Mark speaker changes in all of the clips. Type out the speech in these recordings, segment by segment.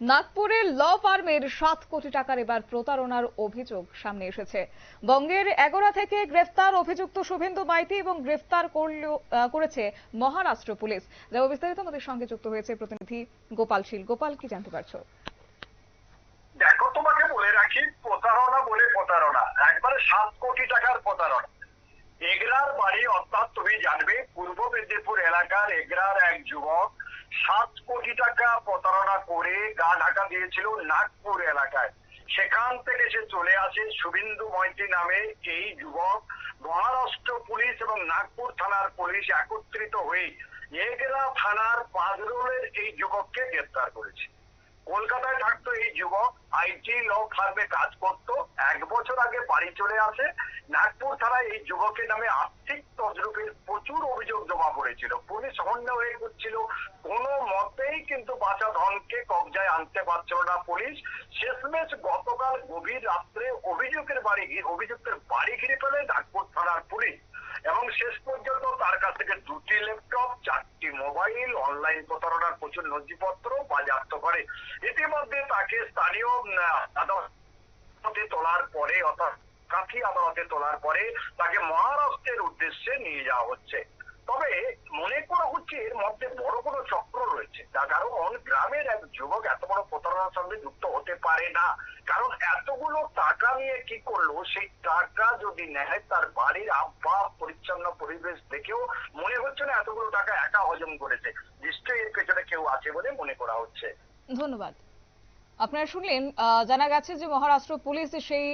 Speaker 1: নাগপুরের ল ফার্মের সাত কোটি টাকার এবার প্রতারণার অভিযোগ সামনে এসেছে। বঙ্গের এগোড়া থেকে গ্রেফতার অভিযুক্ত শুভেন্দু মাইতি এবং গ্রেফতার করেছে মহারাষ্ট্র পুলিশ। যা বিস্তারিত আমাদের সঙ্গে যুক্ত হয়েছে প্রতিনিধি গোপাল শীল। গোপাল, কি জানতে পারছ?
Speaker 2: দেখো, তোমাকে বলে রাখি, প্রতারণা বলে প্রতারণা। একবারে সাত কোটি টাকার প্রতারণা। এগরার বাড়ি, অর্থাৎ তুমি জানবে, পূর্ব মেদিনীপুর এলাকার এগরার এক যুবক সাত কোটি টাকা প্রতারণা করে গা ঢাকা দিয়েছিল নাগপুর এলাকায়। সেখান থেকে সে চলে আসে শুভিন্দু মৈত্রী নামে এই যুবক। মহারাষ্ট্র পুলিশ এবং নাগপুর থানার পুলিশ একত্রিত হয়ে এগরা থানার পাঁচরোলের এই যুবককে গ্রেপ্তার করেছে। কলকাতায় থাকতো এই যুবক, আইটি, ল, ফার্মে কাজ করত, এক বছর আগে বাড়ি চলে আসে। নাগপুর থানায় এই যুবকের নামে আর্থিক তজরুপের প্রচুর অভিযোগ জমা পড়েছিল। পুলিশ হন্য হয়ে করছিল। কোনো মতেই কিন্তু বাঁচা ধনকে কবজায় আনতে পারছিল না পুলিশ। শেষমেশ গতকাল গভীর রাত্রে অভিযোগের বাড়ি, অভিযুক্তের বাড়ি ঘিরে ফেলে নাগপুর থানার পুলিশ। এবং শেষ পর্যন্ত তার কাছ থেকে দুটি ল্যাপটপ চারটি মোবাইল, অনলাইন প্রতারণার প্রচুর নথিপত্র বাজেয়াপ্ত করে। ইতিমধ্যে তাকে স্থানীয় তোলার পরে, অর্থাৎ কাঠি আদালতে তোলার পরে তাকে মহারাষ্ট্রের উদ্দেশ্যে নিয়ে যাওয়া হচ্ছে। তবে মনে করা হচ্ছে এর মধ্যে বড় কোনো চক্র রয়েছে তার কারণ গ্রামের এক যুবক এত বড় সঙ্গে যুক্ত হতে পারে না। কারণ এতগুলো টাকা নিয়ে কি করল? সেই টাকা যদি নেয়, তার বাড়ির আব্বা পরিচ্ছন্ন পরিবেশ দেখেও মনে হচ্ছে না এতগুলো টাকা একা হজম করেছে। নিশ্চয়ই এর পেছনে কেউ আছে বলে মনে করা হচ্ছে।
Speaker 1: ধন্যবাদ। আপনারা শুনলেন জানা গেছে যে মহারাষ্ট্র পুলিশ সেই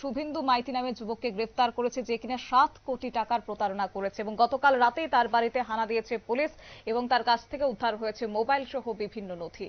Speaker 1: শুভেন্দু মাইতি নামে যুবককে গ্রেফতার করেছে যে কিনা সাত কোটি টাকার প্রতারণা করেছে এবং গতকাল রাতেই তার বাড়িতে হানা দিয়েছে পুলিশ এবং তার কাছ থেকে উদ্ধার হয়েছে মোবাইল সহ বিভিন্ন নথি।